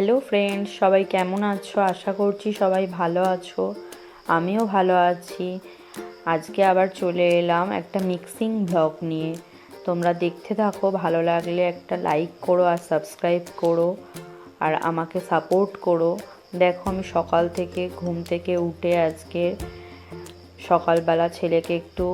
Hello friends সবাই কেমন আছো? আশা করছি সবাই ভালো আছো। আমিও ভালো আছি। আজকে আবার চলে এলাম একটা মিক্সিং ব্লগ নিয়ে। তোমরা দেখতে থাকো, ভালো লাগলে একটা লাইক করো আর সাবস্ক্রাইব করো আর আমাকে সাপোর্ট করো। দেখো, আমি সকাল থেকে ঘুম থেকে উঠে আজকে সকালবেলা ছেলেকে একটু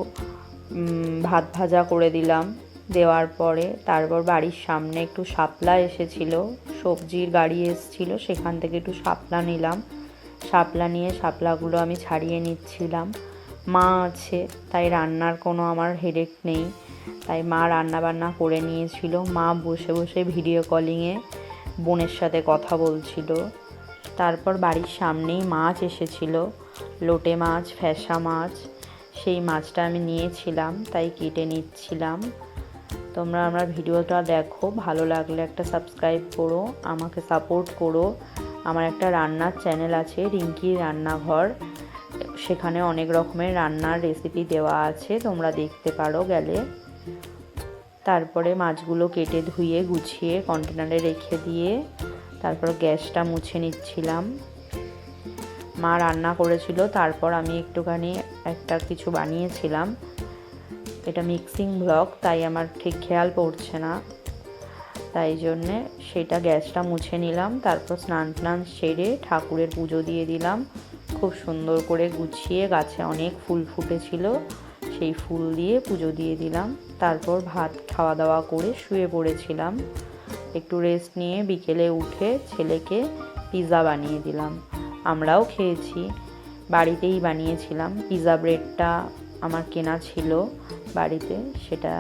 ভাত ভাজা করে দিলাম। দেওয়ার পরে তারপর বাড়ির সামনে একটু শাপলা এসেছিল, সবজির গাড়ি এসেছিল, সেখান থেকে একটু শাপলা নিলাম। শাপলা নিয়ে শাপলাগুলো আমি ছাড়িয়ে নিচ্ছিলাম। মা আছে, তাই রান্নার কোনো আমার হেডেক নেই। তাই মা রান্না বান্না করে নিয়েছিল। মা বসে বসে ভিডিও কলিংয়ে বোনের সাথে কথা বলছিল। তারপর বাড়ির সামনেই মাছ এসেছিল, লোটে মাছ, ফ্যাসা মাছ। সেই মাছটা আমি নিয়েছিলাম, তাই কেটে নিচ্ছিলাম। তোমরা আমার ভিডিওটা দেখো, ভালো লাগলে একটা সাবস্ক্রাইব করো, আমাকে সাপোর্ট করো। আমার একটা রান্নার চ্যানেল আছে রিঙ্কির রান্নাঘর। সেখানে অনেক রকমের রান্নার রেসিপি দেওয়া আছে, তোমরা দেখতে পারো গেলে। তারপরে মাছগুলো কেটে ধুয়ে, গুছিয়ে কন্টেনারে রেখে দিয়ে, তারপর গ্যাসটা মুছে নিচ্ছিলাম। মা রান্না করেছিল, তারপর আমি একটুখানি একটা কিছু বানিয়েছিলাম। এটা মিক্সিং ব্লক তাই আমার ঠিক খেয়াল পড়ছে না। তাই জন্যে সেটা গ্যাসটা মুছে নিলাম, তারপর স্নান টান সেরে ঠাকুরের পুজো দিয়ে দিলাম। খুব সুন্দর করে গুছিয়ে গাছে অনেক ফুল ফুটেছিল, সেই ফুল দিয়ে পুজো দিয়ে দিলাম। তারপর ভাত খাওয়া দাওয়া করে শুয়ে পড়েছিলাম। একটু রেস্ট নিয়ে বিকেলে উঠে ছেলেকে পিৎজা বানিয়ে দিলাম। আমরাও খেয়েছি। বাড়িতেই বানিয়েছিলাম। পিৎজা ব্রেডটা আমার কেনা ছিল বাড়িতে, সেটা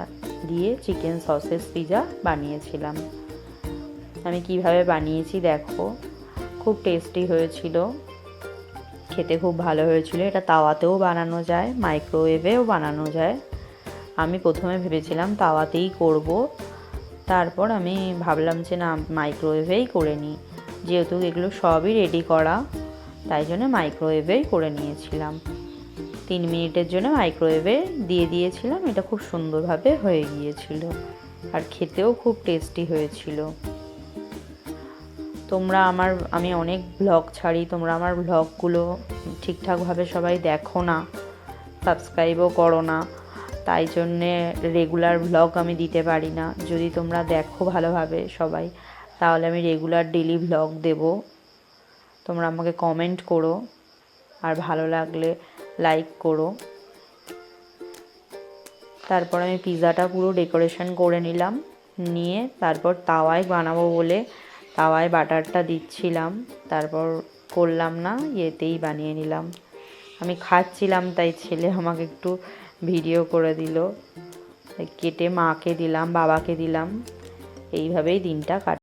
দিয়ে চিকেন সসেস পিৎজা বানিয়েছিলাম। আমি কীভাবে বানিয়েছি দেখো, খুব টেস্টি হয়েছিল, খেতে খুব ভালো হয়েছিল। এটা তাওয়াতেও বানানো যায়, মাইক্রোওয়েভেও বানানো যায়। আমি প্রথমে ভেবেছিলাম তাওয়াতেই করব, তারপর আমি ভাবলাম যে না, মাইক্রোওয়েভেই করে নিই। যেহেতু এগুলো সবই রেডি করা, তাই জন্য মাইক্রোওয়েভেই করে নিয়েছিলাম। তিন মিনিটের জন্য মাইক্রোওয়েভে দিয়ে দিয়েছিলাম। এটা খুব সুন্দরভাবে হয়ে গিয়েছিল আর খেতেও খুব টেস্টি হয়েছিল। তোমরা আমার, আমি অনেক ব্লগ ছাড়ি, তোমরা আমার ব্লগগুলো ঠিকঠাকভাবে সবাই দেখো না সাবস্ক্রাইবও করো না। তাই জন্যে রেগুলার ব্লগ আমি দিতে পারি না। যদি তোমরা দেখো ভালোভাবে সবাই, তাহলে আমি রেগুলার ডেলি ব্লগ দেব। তোমরা আমাকে কমেন্ট করো। আর ভালো লাগলে লাইক করো। তারপর আমি পিৎজাটা পুরো ডেকোরেশন করে নিলাম। নিয়ে তারপর তাওয়ায় বানাবো বলে তাওয়ায় বাটারটা দিচ্ছিলাম। তারপর করলাম না, ইয়েতেই বানিয়ে নিলাম। আমি খাচ্ছিলাম, তাই ছেলে আমাকে একটু ভিডিও করে দিল। কেটে মাকে দিলাম, বাবাকে দিলাম। এইভাবেই দিনটা কাট